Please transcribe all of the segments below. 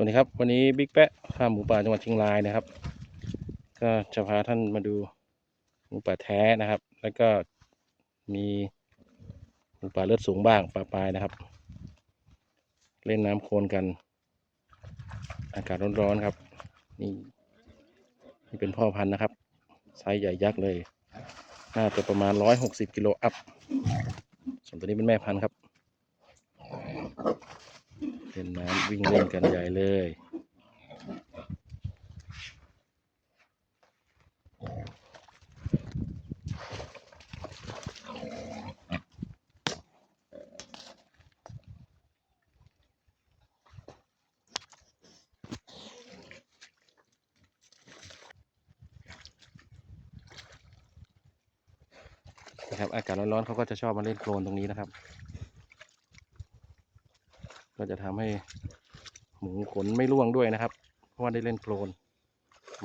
วัสดีครับ วันนี้บิ๊กแปะข้ามหมูป่าจังหวัดเชียงรายนะครับ ก็จะพาท่านมาดูหมูป่าแท้นะครับ แล้วก็มีหมูป่าเลือดสูงบ้างปลาปลายนะครับ เล่นน้ำโคลนกัน อากาศร้อนๆครับ นี่นี่เป็นพ่อพันธุ์นะครับไซส์ใหญ่ยักษ์เลย น่าจะประมาณร้อยหกสิบกิโลอัพส่วนตัวนี้เป็นแม่พันธุ์ครับ เล่นน้ำวิ่งเล่นกันใหญ่เลยนะครับอากาศร้อนๆเขาก็จะชอบมาเล่นโคลนตรงนี้นะครับ ก็จะทำให้หมูขนไม่ร่วงด้วยนะครับ เพราะว่าได้เล่นโคลน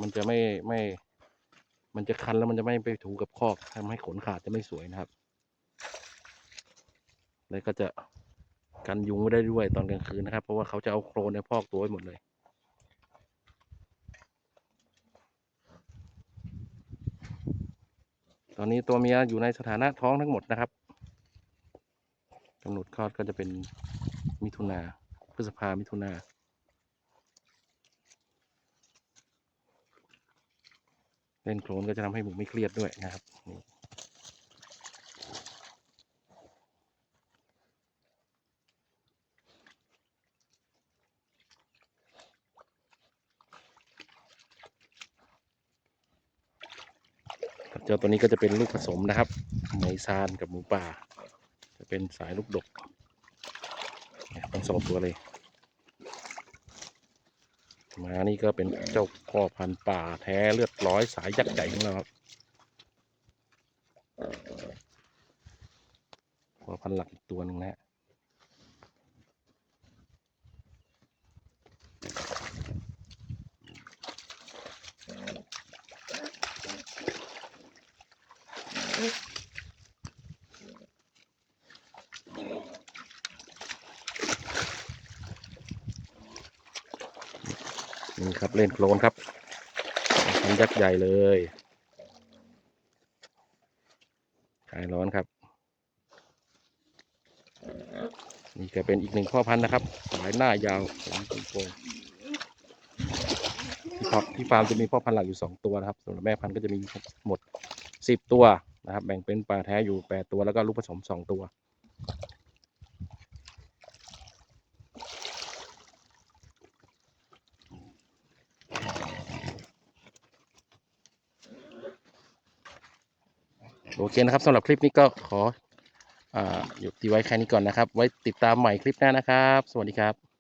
มันจะไม่ไม่ มันจะคันแล้วมันจะไม่ไปถูกับคอกทำให้ขนขาดจะไม่สวยนะครับแล้วก็จะกันยุงไว้ได้ด้วยตอนกลางคืนนะครับ เพราะว่าเขาจะเอาโคลนในพอกตัวไว้หมดเลยตอนนี้ตัวเมียอยู่ในสถานะท้องทั้งหมดนะครับกำหนดคลอดก็จะเป็น มิถุนาพฤษภามิถุนาเล่นโคลนก็จะทำให้หมูไม่เครียดด้วยนะครับนี่เจ้าตัวนี้ก็จะเป็นลูกผสมนะครับไหมซานกับหมูป่า จะเป็นสายลูกดก ทั้งสองตัวเลย มานี่ก็เป็นเจ้าพ่อพันธุ์ป่าแท้เลือดร้อยสายยักษ์ใหญ่ของเราครับพ่อพันธุ์หลักอีกตัวหนึ่งนะฮะ นี่ครับเล่นโคลนครับพันยักษ์ใหญ่เลยคลายร้อนครับ นี่ก็เป็นอีกหนึ่งพ่อพันธุ์นะครับ สายหน้ายาวผมโกงที่ฟาร์มที่ฟาร์มจะมีพ่อพันธุ์หลักอยู่สองตัวนะครับ ส่วนแม่พันธุ์ก็จะมีหมดสิบตัวนะครับ แบ่งเป็นปลาแท้อยู่แปดตัวแล้วก็ลูกผสมสองตัว โอเคนะครับสำหรับคลิปนี้ก็ขออ่าหยุดที่ไว้แค่นี้ก่อนนะครับ ไว้ติดตามใหม่คลิปหน้านะครับ สวัสดีครับ